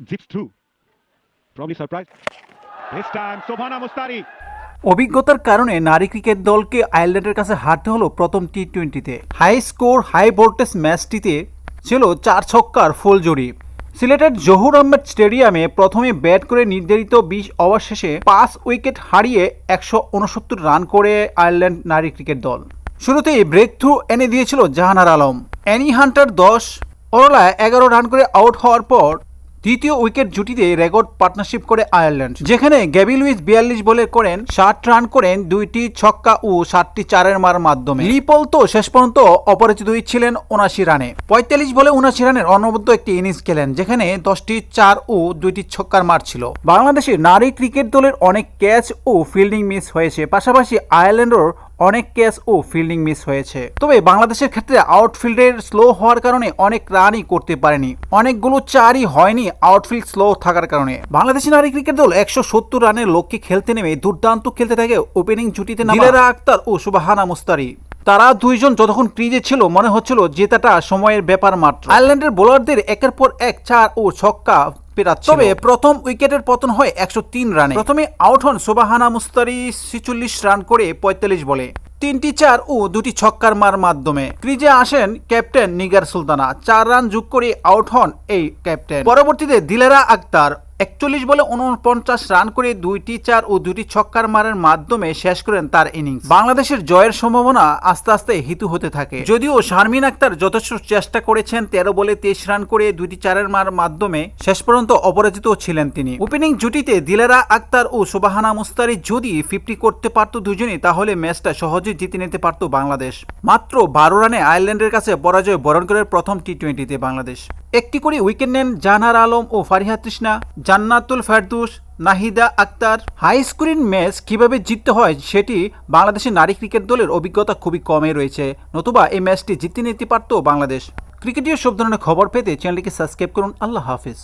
zips through. Probably surprised. This time, Sobhana Mustari. অভিজ্ঞতার কারণে নারী ক্রিকেট দলকে আয়ারল্যান্ডের কাছে হারতে হলো প্রথম টি টোয়েন্টিতে হাই স্কোর হাই ভোল্টেজ ম্যাচটিতে ছিল চার ছক্কার ফুল জড়ি সিলেটের জহুর আহমেদ স্টেডিয়ামে প্রথমে ব্যাট করে নির্ধারিত বিশ ওভার শেষে পাঁচ উইকেট হারিয়ে একশো উনসত্তর রান করে আয়ারল্যান্ড নারী ক্রিকেট দল শুরুতেই ব্রেক থ্রু এনে দিয়েছিল জাহানার আলম অ্যানি হান্টার দশ অরলায় এগারো রান করে আউট হওয়ার পর দ্বিতীয় উইকেট জুটিতে রেকর্ড পার্টনারশিপ করে আয়ারল্যান্ড, যেখানে গ্যাবি লুইস বিয়াল্লিশ বলে করেন, ষাট রান করেন, দুইটি ছক্কা ও সাতটি চারের মার মাধ্যমে। লিপল তো শেষ পর্যন্ত অপরাজিতই ছিলেন উনাশি রানে। পঁয়তাল্লিশ বলে উনাশি রানের অনবদ্য একটি ইনিংস খেলেন, যেখানে দশটি চার ও দুইটি ছক্কার মার ছিল। বাংলাদেশের নারী ক্রিকেট দলের অনেক ক্যাচ ও ফিল্ডিং মিস হয়েছে, পাশাপাশি আয়ারল্যান্ডের অনেক ক্যাচ ও ফিল্ডিং মিস হয়েছে। তবে বাংলাদেশের ক্ষেত্রে আউটফিল্ডের স্লো হওয়ার কারণে অনেক রানই করতে পারেনি। অনেকগুলো চারই হয়নি আউটফিল্ড স্লো থাকার কারণে। বাংলাদেশের নারী ক্রিকেট দল একশো সত্তর রানের লক্ষ্যে খেলতে নেমে দুর্দান্ত খেলতে থাকে ওপেনিং জুটিতে দিলেরা আক্তার ও সুবাহানা মুস্তারি। তারা দুইজন যতক্ষণ ক্রিজে ছিল মনে হচ্ছিল জেতাটা সময়ের ব্যাপার মাত্র। আয়ারল্যান্ডের বোলারদের একের পর এক চার ও ছক্কা। তবে প্রথম উইকেটের পতন হয় একশো তিন রানে। প্রথমে আউট হন সোবাহানা মুস্তারি ছিচল্লিশ রান করে পঁয়তাল্লিশ বলে। তিনটি চার ও দুটি ছক্কার মার মাধ্যমে। ক্রিজে আসেন ক্যাপ্টেন নিগার সুলতানা। চার রান যোগ করে আউট হন এই ক্যাপ্টেন। পরবর্তীতে দিলেরা আক্তার একচল্লিশ বলে উনপঞ্চাশ রান করে দুইটি চার ও দুটি ছক্কার মারের মাধ্যমে শেষ করেন তার ইনিংস। বাংলাদেশের জয়ের সম্ভাবনা আস্তে আস্তে হিতু হতে থাকে। যদিও শারমিন আক্তার যথেষ্ট চেষ্টা করেছেন তেরো বলে তেইশ রান করে দুইটি চারের মার মাধ্যমে, শেষ পর্যন্ত অপরাজিত ছিলেন তিনি। ওপেনিং জুটিতে দিলেরা আক্তার ও সুবাহানা মুস্তারি যদি ফিফটি করতে পারত দুজনই, তাহলে ম্যাচটা সহজেই জিতে নিতে পারত বাংলাদেশ। মাত্র বারো রানে আয়ারল্যান্ডের কাছে পরাজয় বরণ করে প্রথম টি টোয়েন্টিতে বাংলাদেশ। একটি করে উইকেট নেন জাহানার আলম ও Fariha Trishna, Jannatul Ferdous, Nahida Akter. High scoring match কীভাবে জিততে হয় সেটি বাংলাদেশের নারী ক্রিকেট দলের অভিজ্ঞতা খুবই কমে রয়েছে। নতুবা এই ম্যাচটি জিততে নিতে পারত বাংলাদেশ। ক্রিকেটীয় সব ধরনের খবর পেতে চ্যানেলটিকে সাবস্ক্রাইব করুন। আল্লাহ হাফিজ।